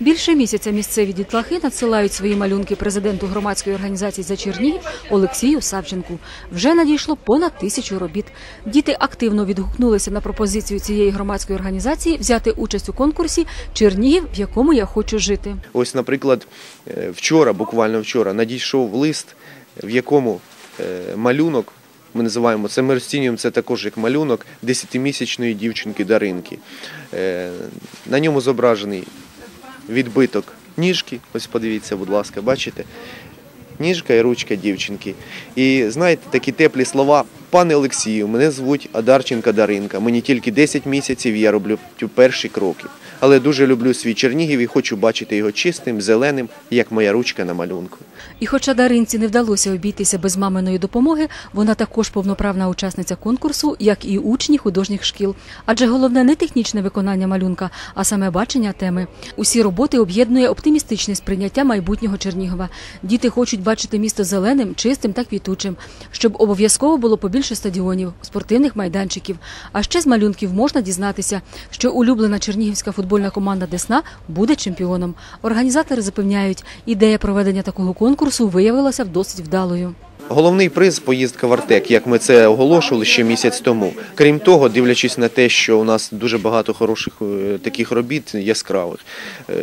Більше місяця місцеві дітлахи надсилають свої малюнки президенту громадської організації за Чернігів Олексію Савченку. Вже надійшло понад тисячу робіт. Діти активно відгукнулися на пропозицію цієї громадської організації взяти участь у конкурсі Чернігів, в якому я хочу жити. Ось, наприклад, е, вчора, буквально вчора, надійшов лист, в якому е, малюнок, ми називаємо це, ми це також як малюнок 10-місячної дівчинки Даринки. Е, На ньому зображений відбиток ніжки. Ось подивіться, будь ласка, бачите? Ніжка і ручка дівчинки. І знаєте, такі теплі слова. Пане Олексію, мене звуть Адарченка Даринка. Мені тільки 10 місяців, я роблю перші кроки. Але дуже люблю свій Чернігів і хочу бачити його чистим, зеленим, як моя ручка на малюнку. І хоча Даринці не вдалося обійтися без маминої допомоги, вона також повноправна учасниця конкурсу, як і учні художніх шкіл. Адже головне не технічне виконання малюнка, а саме бачення теми. Усі роботи об'єднує оптимістичне сприйняття майбутнього Чернігова. Діти хочуть бачити місто зеленим, чистим та квітучим, щоб обов'язково було побільше стадіонів, спортивних майданчиків. А ще з малюнків можна дізнатися, що улюблена чернігівська футбольна команда Десна буде чемпіоном. Організатори запевняють, ідея проведення такого конкурсу виявилася досить вдалою. Головний приз поїздка в Артек, як ми це оголошували ще місяць тому. Крім того, дивлячись на те, що у нас дуже багато хороших е, таких робіт яскравих. е,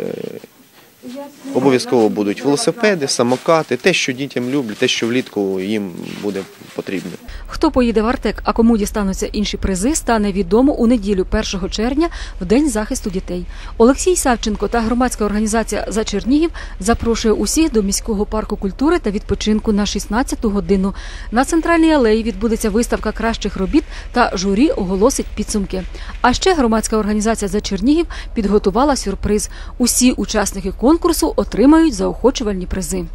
Обов'язково будуть велосипеди, самокати, те, що дітям люблять, те, що влітку їм буде потрібно. Хто поїде в Артек, а кому дістануться інші призи, стане відомо у неділю 1 червня в День захисту дітей. Олексій Савченко та громадська організація за Чернігів запрошує усіх до міського парку культури та відпочинку на 16-ту годину. На центральній алеї відбудеться виставка кращих робіт та журі оголосить підсумки. А ще громадська організація за Чернігів підготувала сюрприз. Усі учасники конкурсу отримають заохочувальні призи.